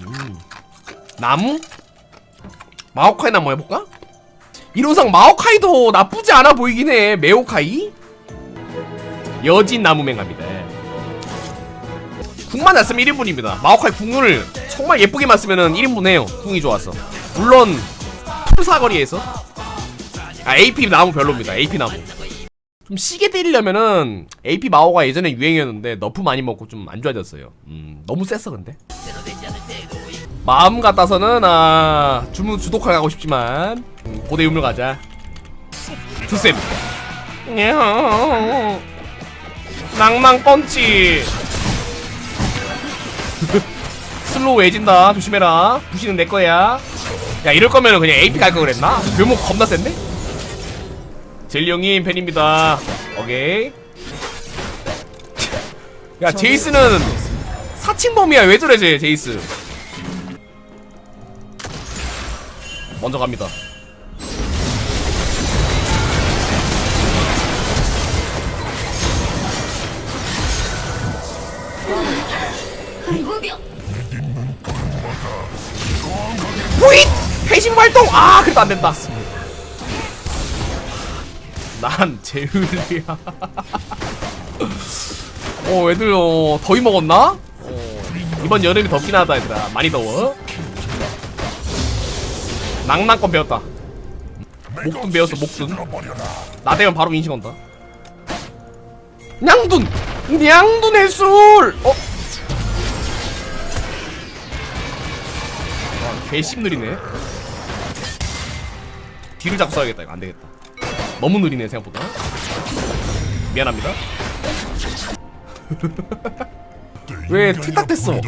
음. 나무? 마오카이 나무 해볼까? 이론상 마오카이도 나쁘지 않아 보이긴 해. 메오카이? 여진 나무맹 갑니다. 궁만 잘 쓰면 1인분입니다. 마오카이 궁을 정말 예쁘게만 쓰면은 1인분 해요. 궁이 좋아서. 물론 풀사거리에서 아 AP 나무 별로입니다. AP 나무. 좀 시게 때리려면은 AP 마오가 예전에 유행이었는데 너프 많이 먹고 좀 안 좋아졌어요. 음 너무 셌어 근데. 마음 같아서는 아 주문 주독하게 가고 싶지만 음, 고대 유물 가자. 투셉. 낭낭 펀치. 슬로우 애진다 조심해라 부시는 내 거야 야 이럴 거면은 그냥 AP 갈 거 그랬나? 묘목 겁나 센데? 젤리 형님 팬입니다 오케이 야 제이스는 사칭범이야 왜 저래 쟤 제이스 먼저 갑니다 뿌잇! 회심 활동! 아, 그래도 안 된다. 난 제을이야. 어, 애들, 어, 더위 먹었나? 어, 이번 여름이 덥긴 하다, 얘들아. 많이 더워. 낭낭건 배웠다. 목둔 배웠어, 목둔. 나 되면 바로 인식 온다. 냥둔! 냥둔 해술! 어? 아, 개씹 느리네. 뒤를 잡고 써야겠다. 이거 안 되겠다. 너무 느리네 생각보다. 미안합니다. 왜 틀딱댔어?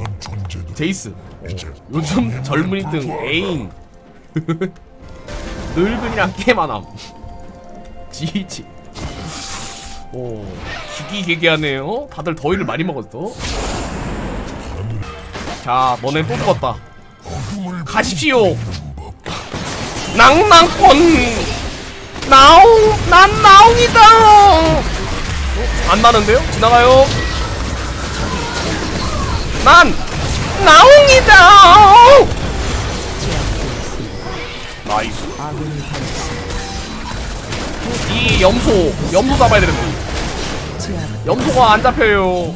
제이스. 어, 요즘 젊은이 등 애인. 늙은이랑 게임하남. 지지. 오, 기기개개하네요. 다들 더위를 많이 먹었어. 자, 너네 또 죽었다. 가십시오. 낭낭권 나옹 난 나옹이다. 어? 안 나는데요? 지나가요. 난 나옹이다. 나이스. 이 염소 염소 잡아야 되는데 염소가 안 잡혀요.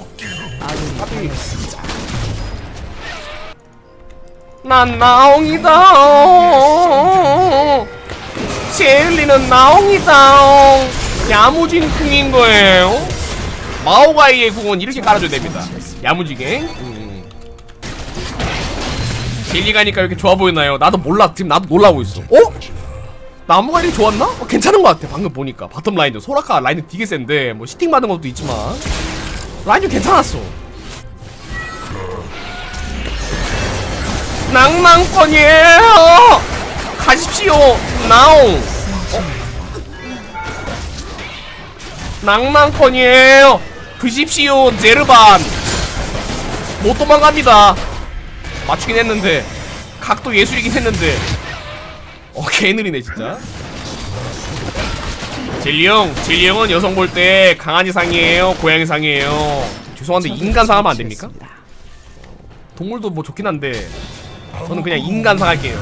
하필. 난 나옹이다. 젤리는 나옹이다. 야무진 궁인 거예요. 마오가이의 궁은 이렇게 깔아줘야 됩니다. 야무지게. 음. 젤리 가니까 이렇게 좋아 보이나요? 나도 몰라. 지금 나도 놀라고 있어. 어? 나무가 이렇게 좋았나? 어, 괜찮은 것 같아. 방금 보니까 바텀 라인도 소라카 라인은 되게 센데 뭐 시팅 받은 것도 있지만 라인도 괜찮았어. 낭낭권이에요. 가십시오. 나옹. 어? 낭낭권이에요. 드십시오. 제르반. 못 도망갑니다. 맞추긴 했는데 각도 예술이긴 했는데 어 개느리네 진짜. 젤리 형, 젤리 형은 여성 볼 때 강아지 상이에요, 고양이 상이에요. 죄송한데 인간 상하면 안 됩니까? 동물도 뭐 좋긴 한데 저는 그냥 인간 상할게요.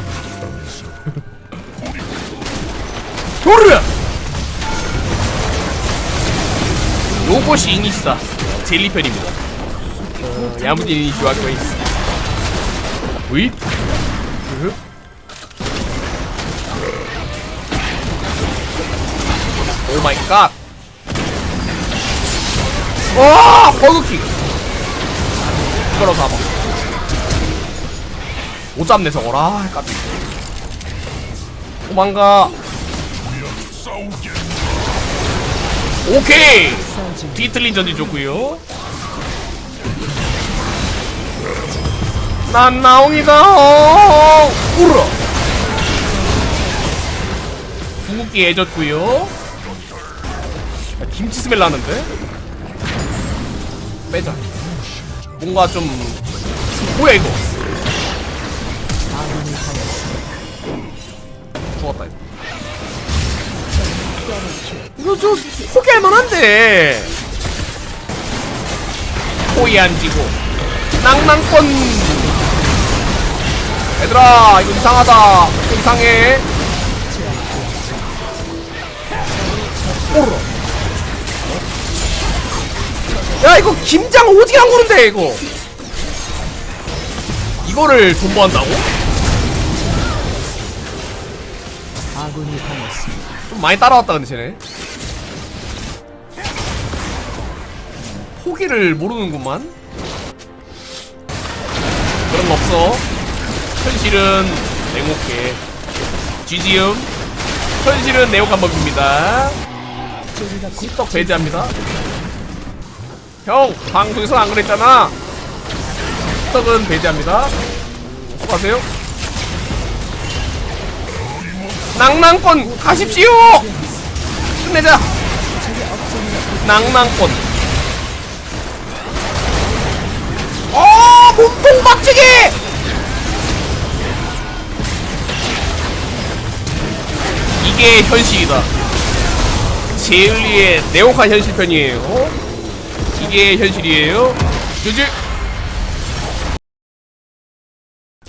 도르! 요것이 이니시다. 젤리 편입니다. 어, 야무진 이니시 와고 있어. 윗? 으? 오 마이 갓. 와, 버그킥. 이거로 잡아. 못 잡네 저거라. 깜짝. 도망가. 오케이. 뒤틀린 전이 좋고요. 난 나옹이다. 울어. 궁극기 해줬고요. 야, 김치 스멜 나는데? 빼자. 뭔가 좀 뭐야 이거? 죽었다 이거. 이거 좀 포기할 만한데. 코에 앉히고 낭낭권. 얘들아 이거 이상하다. 이상해. 오르. 야 이거 김장 오지게 안 구는데 이거. 이거를 당했습니다. 좀 많이 따라왔다 근데 쟤네 포기를 모르는구만. 그런 거 없어. 현실은 냉혹해. GG음. 현실은 냉혹한 법입니다. 꿀떡 배제합니다. 형 방송에서 안 그랬잖아. 꿀떡은 배제합니다. 수고하세요. 낭낭권 가십시오! 끝내자! 낭낭권 몸통 박치기! 이게 현실이다. 제일리의 네오카 현실편이에요. 이게 현실이에요. 주지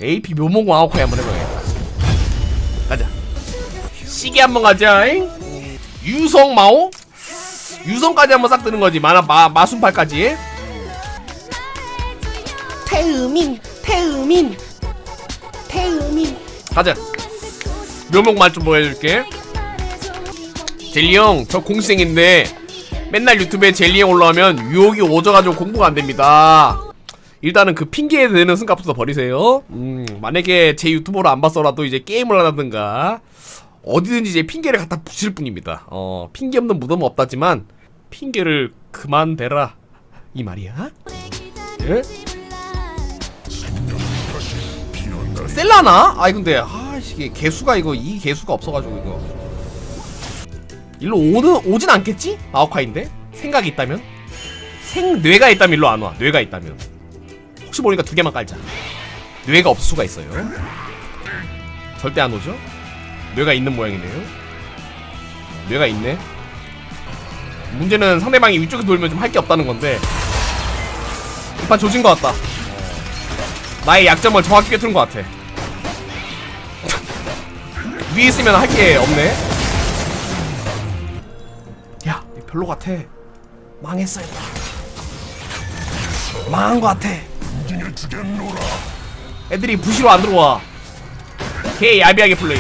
AP 묘목 와우카이 한번 해봐야겠다. 가자. 시계 한번 가자잉? 유성 마오? 유성까지 한번 싹 뜨는 거지. 마나 마 마순팔까지 태음인 태음인 태음인 가자 묘목 맛좀 보여줄게 젤리 형 저 공시생인데 맨날 유튜브에 젤리 형 올라오면 유혹이 오져가지고 공부가 안 됩니다. 일단은 그 핑계에 대는 승값부터 버리세요. 음, 만약에 제 유튜버를 안 봤어라도 이제 게임을 하든가 어디든지 이제 핑계를 갖다 붙일 뿐입니다. 어, 핑계 없는 무덤은 없다지만 핑계를 그만 대라 이 말이야. 예? 셀라나? 아이 근데 아 이게 개수가 이거 이 개수가 없어가지고 이거 일로 오는 오진 않겠지? 마오카인데 생각이 있다면 생 뇌가 있다면 일로 안 와. 뇌가 있다면 혹시 모르니까 두 개만 깔자. 뇌가 없을 수가 있어요. 절대 안 오죠? 뇌가 있는 모양이네요. 뇌가 있네. 문제는 상대방이 위쪽에 돌면 좀 할 게 없다는 건데 이판 조진 것 같다. 나의 약점을 정확히 꿰뚫은 것 같아. 위에 있으면 할 게 없네. 야, 별로 같아. 망했어, 임마. 망한 것 같아. 애들이 부시로 안 들어와. 개 야비하게 플레이.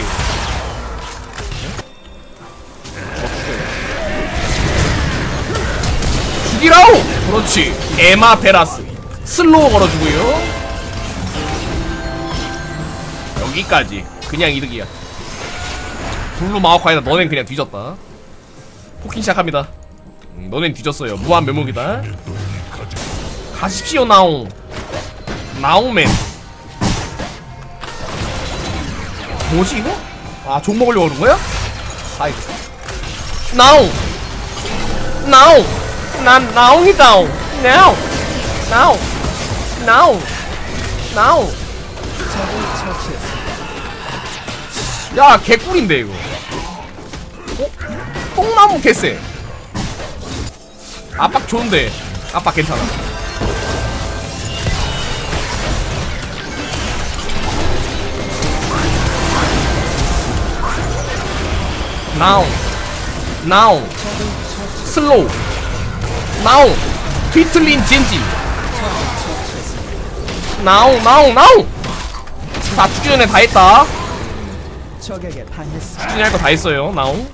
죽이라오! 그렇지. 에마 베라스. 슬로우 걸어주고요. 여기까지. 그냥 이득이야. 블루 마오카이다. 너넨 그냥 뒤졌다. 포킹 시작합니다. 음, 너넨 뒤졌어요. 무한 묘목이다. 가십시오 나옹. 나옹맨. 뭐지 이거? 아, 종 먹으려고 그런 거야? 아이. 나옹. 나옹. 난 나옹이다옹. 나옹. 나옹. 나옹. 나옹. 처치했습니다. 야, 개꿀인데 이거. 어? 뽕나무 개쎄. 압박 좋은데. 압박 괜찮아. 나우. 나우. 슬로우. 나우. 뒤틀린 젠지. 나우, 나우, 나우. 다 죽기 전에 다 했다. 적에게 당했습니다. 추진할 거 다 했어요. 나옹.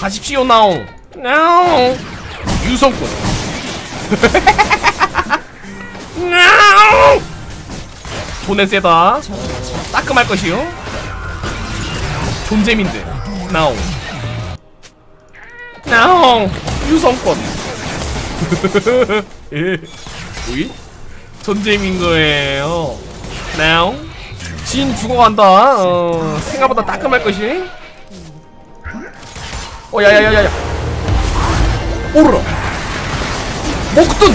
가십시오, 나옹. 나옹. 유성꾼. 나옹. 돈에 세다. 따끔할 것이요. 존재민들. 나옹. 나옹. 유성권. 예. 뭐이? 존재민 거예요. 나옹. 진 죽어간다. 어, 생각보다 따끔할 것이. 어, 야야야야야. 오르라. 목둔.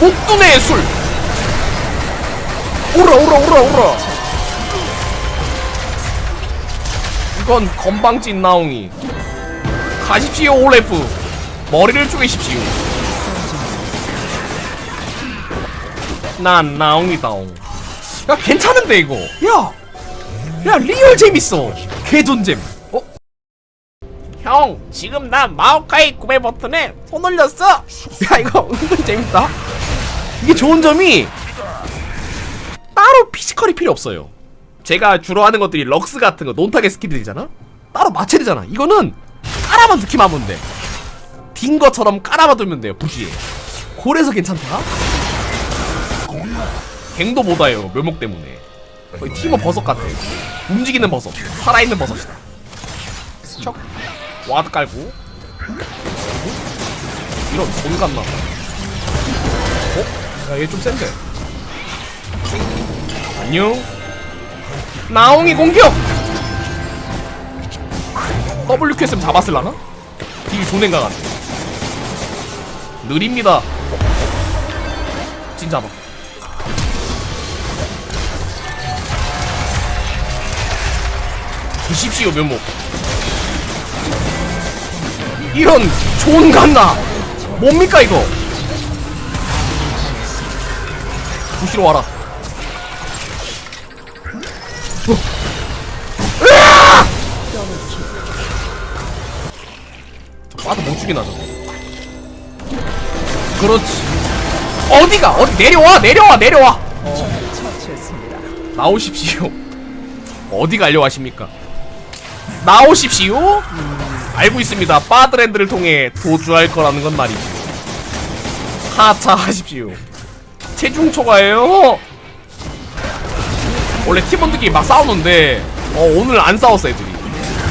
목둔의 술. 오르라, 오르라, 오르라, 오르라. 이건 건방진 나옹이. 가십시오, 올레프. 머리를 쪼개십시오. 난 나옹이다옹 야 괜찮은데 이거 야야 리얼 재밌어 개존잼 어? 형 지금 나 마오카이 구매 버튼에 손 올렸어. 야 이거 은근 재밌다. 이게 좋은 점이 따로 피지컬이 필요 없어요. 제가 주로 하는 것들이 럭스 같은 거 논타겟 스킬들이잖아? 따로 맞춰야 되잖아. 이거는 깔아만 두기만 하면 돼. 딘 것처럼 깔아만 두면 돼요 부시에. 그래서 괜찮다. 갱도 못 와요 묘목 때문에. 거의 티모 버섯 같아. 움직이는 버섯. 살아있는 버섯이다. 척 와드 깔고. 이런 돈 같나? 어? 야 얘 좀 센데. 안녕. 나옹이 공격! WQ 했으면 잡았을라나? 딜 존행가 같네 느립니다. 진짜 봐 드십시오 면목 이런 좋은 갔나 뭡니까 이거 부시로 와라 빠도 못 죽이나 저거 그렇지 어디가 어디 내려와 내려와 내려와. 나오십시오. 어디 가려 하십니까? 나오십시오. 음, 알고 있습니다. 바드랜드를 통해 도주할 거라는 건 말이죠. 하차하십시오. 체중 초과예요. 원래 팀원들끼리 막 싸우는데 어, 오늘 안 싸웠어 애들이.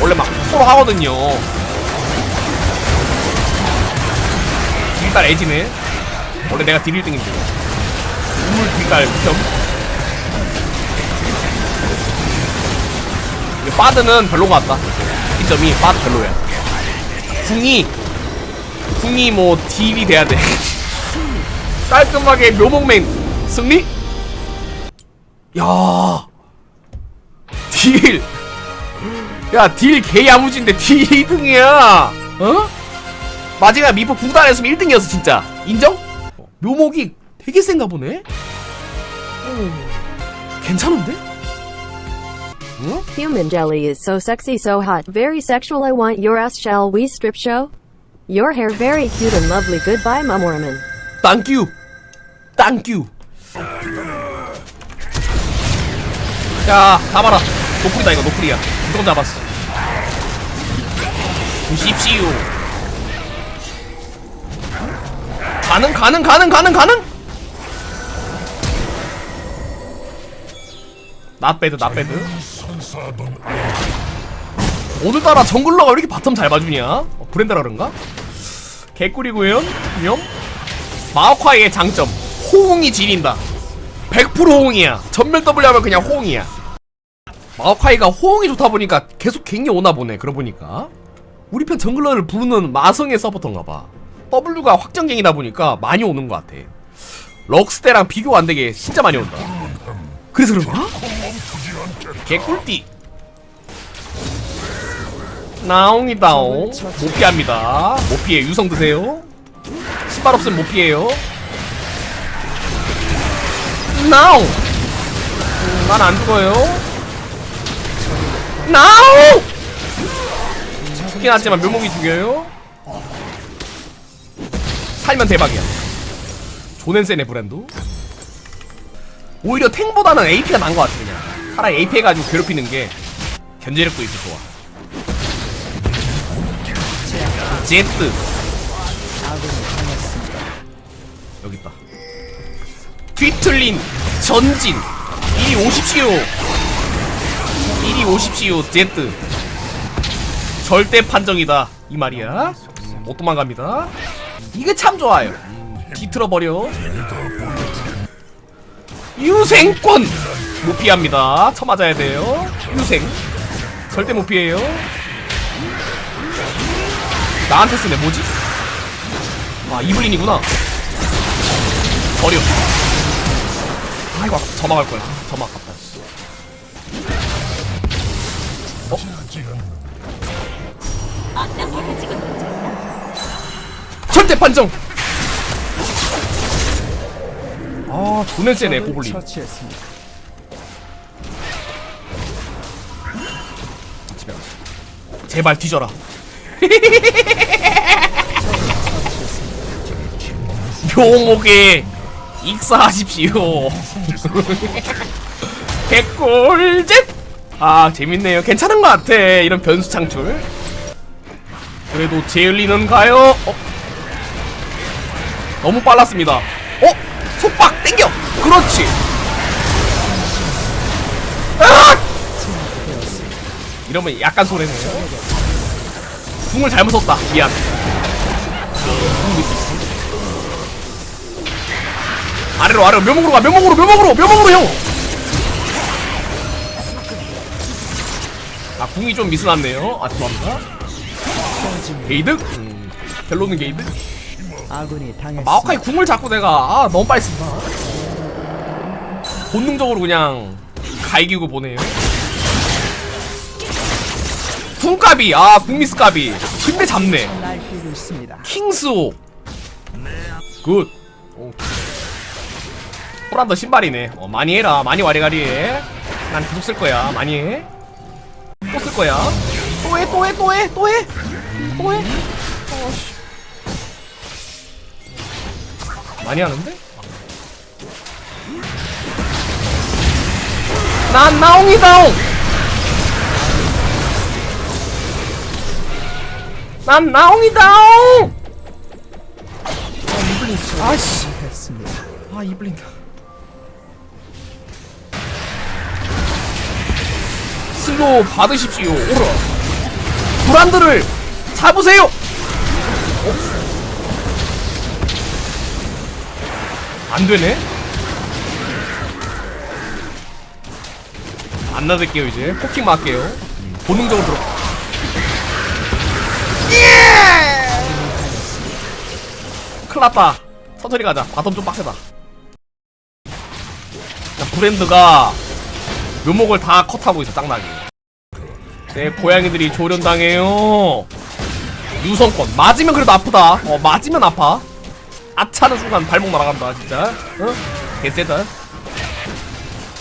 원래 막 서로 하거든요. 딜달 애지네. 원래 내가 딜 1등인데. 우물 딜달 겸. 바드는 별로 같다. 이 점이 바드 별로야. 궁이 궁이 뭐 딜이 돼야 돼. 깔끔하게 묘목맨 승리? 야. 딜. 야, 딜 개 야무진데 딜 2등이야. 어? 마지막 미포 구단했으면 1등이었어, 진짜. 인정? 묘목이 되게 센가 보네? 어, 괜찮은데? 응? Human jelly is so sexy, so hot, very sexual. I want your ass. Shall we strip show? Your hair very cute and lovely. Goodbye, Mum Mormon. 땡큐 땡큐 야 잡아라 노플이다 이거 노플이야 무조건 잡았어 보십시오 가능 가능 가능 가능 가능 나배드 나배드 오늘따라 정글러가 왜 이렇게 바텀 잘 봐주냐? 어, 브랜드라 그런가? 개꿀이고요. 염 마오카이의 장점. 호응이 지린다. 100% 호응이야. 전멸 W 하면 그냥 호응이야. 마오카이가 호응이 좋다 보니까 계속 갱이 오나 보네 그러고 보니까. 우리 편 정글러를 부르는 마성의 서포터인가봐. W가 확정갱이다 보니까 많이 오는 것 같아. 럭스 때랑 비교 안 되게 진짜 많이 온다. 그래서 그런가? 개꿀띠 나옹이다옹 못 피합니다 못 피해 유성 드세요 신발 없으면 못 피해요. 나우. 난안 죽어요. 나우. 죽긴 하지만 묘목이 죽여요. 살면 대박이야. 조넨센의 브랜드. 오히려 탱보다는 AP가 나은 것 같아 차라리 AP 해가지고 괴롭히는 게 견제력도 있고 좋아. 제트. 여기 있다. 뒤틀린 전진. 이리 오십시오. 이리 오십시오. 제트. 절대 판정이다. 이 말이야. 못 도망갑니다. 이게 참 좋아요. 뒤틀어 버려. 유생권 못 피합니다. 쳐맞아야 돼요. 유생 절대 못 피해요. 나한테 쓰네 뭐지? 아 이블린이구나. 버려. 아 이거 아까 점막할 거야. 점막 아깝다. 씨. 어? 절대 판정. 아 존나 세네 고블린 처치했습니다. 제발 뒤져라. 묘목에 익사하십시오. 개꿀잼! 아 재밌네요. 괜찮은 것 같아 이런 변수 창출. 그래도 제일리는 가요. 어? 너무 빨랐습니다. 어? 속박 땡겨! 그렇지 이러면 약간 손해네요 궁을 잘못 썼다 미안 아래로 아래로 묘목으로 가 묘목으로 묘목으로 묘목으로 형. 아 궁이 좀 미스났네요. 아 죄송합니다. 게이득? 음, 별로 는 게이득? 아군이 당했습니다. 마오카이 궁을 자꾸 내가 아 너무 빨리 쓴다. 본능적으로 그냥 갈기고 보네요. 궁값이 아 궁미스값이. 근데 잡네. 킹스오 굿. 오. 호란더 신발이네. 어, 많이 해라. 많이 와리가리 해. 난 계속 쓸 거야. 많이 해 또 쓸 거야. 또 해 또 해 또 해 또 해. 또해. 많이 하는데? 난 나옹이다옹 난 나옹이다옹! 아씨 했습니다. 아 이블린다 슬로우 받으십시오 오라 브란드를 잡으세요! 어? 안되네? 안 놔둘게요 이제. 포킹 맞게요. 음, 본능적으로 들어 큰일났다. 천천히 가자. 바텀 좀 빡세다. 자, 브랜드가 묘목을 다 컷하고 있어 짱나게. 내 고양이들이 조련당해요. 유성권. 맞으면 그래도 아프다. 어 맞으면 아파. 아차는 순간 발목 날아간다 진짜. 어? 개쎄다.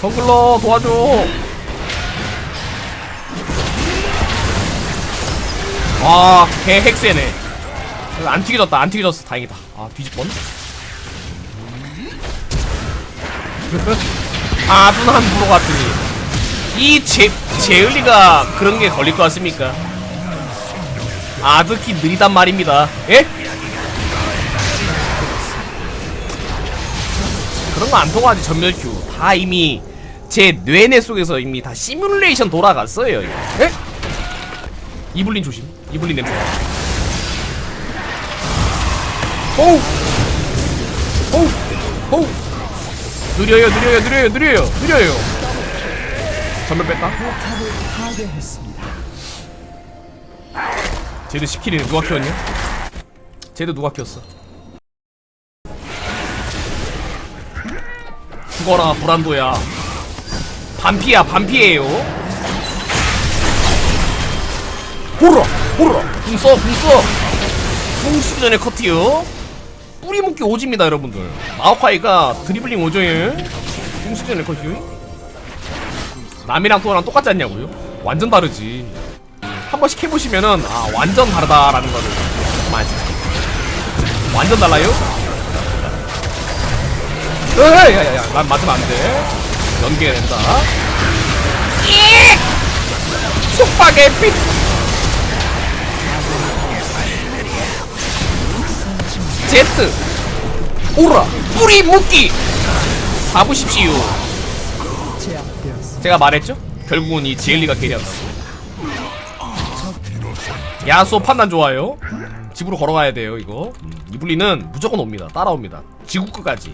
정글러 도와줘. 와개 핵세네 안 튀겨졌다 안 튀겨졌어 다행이다 아 뒤집번 아둔한 부로 같으니 이 제, 제을리가 그런 게 걸릴 것 같습니까? 아득히 느리단 말입니다. 예? 그런 거 안 통하지 전멸큐. 다 이미 제 뇌내 속에서 이미 다 시뮬레이션 돌아갔어요. 예? 이블린 조심. 이블린 냄새. 호우! 호우! 호우! 느려요 느려요 느려요 느려요 느려요 전멸 뺐다. 쟤도 10킬이네 누가 키웠냐? 쟤도 누가 키웠어 죽어라 보란도야 반피야 반피에요 보라 보라 궁써 궁써 궁 쓰기 전에 커트요 뿌리 묶기 오집니다 여러분들. 마오카이가 드리블링 쓰기 전에 커트요 남이랑 또랑 똑같지 않냐고요? 완전 다르지. 한 번씩 해보시면은 아 완전 다르다라는 거를 많이 완전 달라요? 에이 야야야 난 맞으면 안돼. 연계해야 된다. 이! 속박의 빛 제트 오라 뿌리 묶기. 잡으십시오. 제가 말했죠? 결국은 이 지엘리가 캐리한다고 야수 판단 좋아요. 집으로 걸어가야 돼요 이거. 음, 이블리는 무조건 옵니다. 따라옵니다. 지구 끝까지.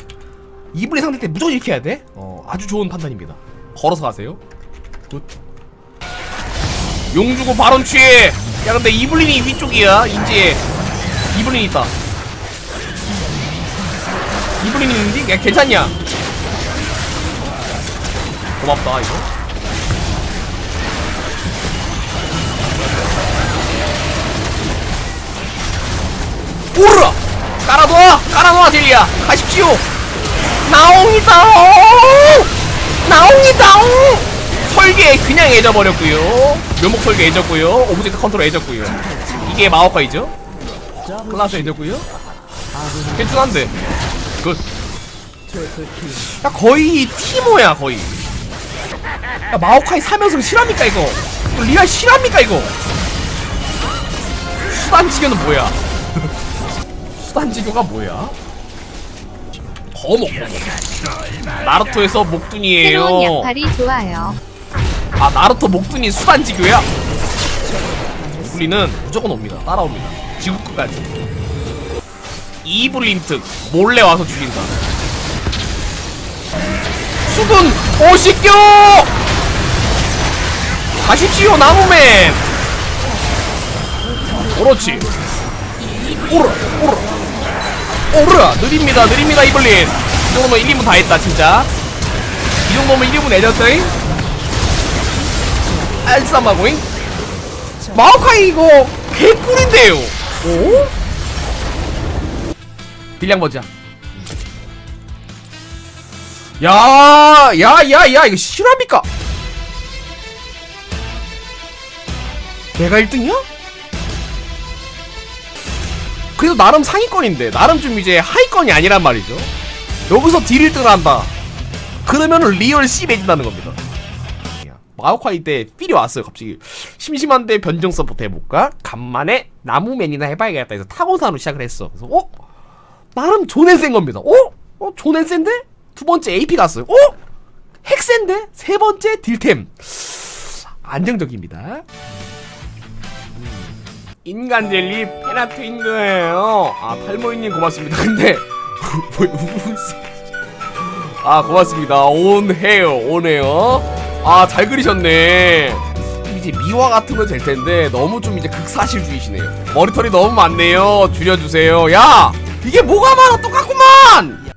이블리 상대 때 무조건 이렇게 해야 돼? 어 아주 좋은 판단입니다. 걸어서 가세요. 굿. 용주고 발언 취해. 야 근데 이블린이 위쪽이야 인지해 이블린 있다 이블린 있는데? 야 괜찮냐? 고맙다 이거. 오르라! 깔아놔 깔아놔 딜리야 가십시오! 나옹이다 나옹이다 설계 그냥 애져버렸고요. 묘목 설계 애졌고요. 오브젝트 컨트롤 애졌고요. 이게 마오카이죠? 클라스 애졌고요. 괜찮은데 굿 야 거의 티모야 거의. 야 마오카이 3연승 실합니까 이거? 이거 리얼 실합니까 이거? 수단지교는 뭐야? 수단지교가 뭐야? 거목 나루토에서 목둔이에요. 새로운 약팔이 좋아요. 아 나루토 목둔이 수단지교야? 우리는 무조건 옵니다. 따라옵니다. 지구 끝까지 이블린특 몰래 와서 죽인다. 수군 오십교! 가십시오 나무맨! 그렇지 오르 오르 오르 느립니다 느립니다 이블린. 이 정도면 1인분 다 했다 진짜. 이 정도면 1인분 내렸더잉? 알쌈하고잉? 마오카이 이거 개꿀인데요. 오? 딜량 보자 야, 야, 야, 야, 이거 실합니까? 내가 1등이야? 그래도 나름 상위권인데, 나름 좀 이제 하위권이 아니란 말이죠. 여기서 딜 1등을 한다. 그러면은 리얼 C 매진다는 겁니다. 마오카이 때 필이 왔어요 갑자기 심심한데 변종 서포트 해볼까? 간만에 나무맨이나 해봐야겠다 해서 타고산으로 시작을 했어 그래서 어? 나름 존엔 센 겁니다 어? 어? 존엔 센데? 두 번째 AP 갔어요 어? 핵센데? 세 번째 딜템 안정적입니다 음. 인간 젤리 페나트인 거예요 아 탈모이님 고맙습니다 근데 왜 웃으세요 아 고맙습니다 온 헤어 오네요 아 잘 그리셨네 이제 미화 같으면 될 텐데 너무 좀 이제 극사실주의시네요 머리털이 너무 많네요 줄여주세요 야 이게 뭐가 많아? 똑같구만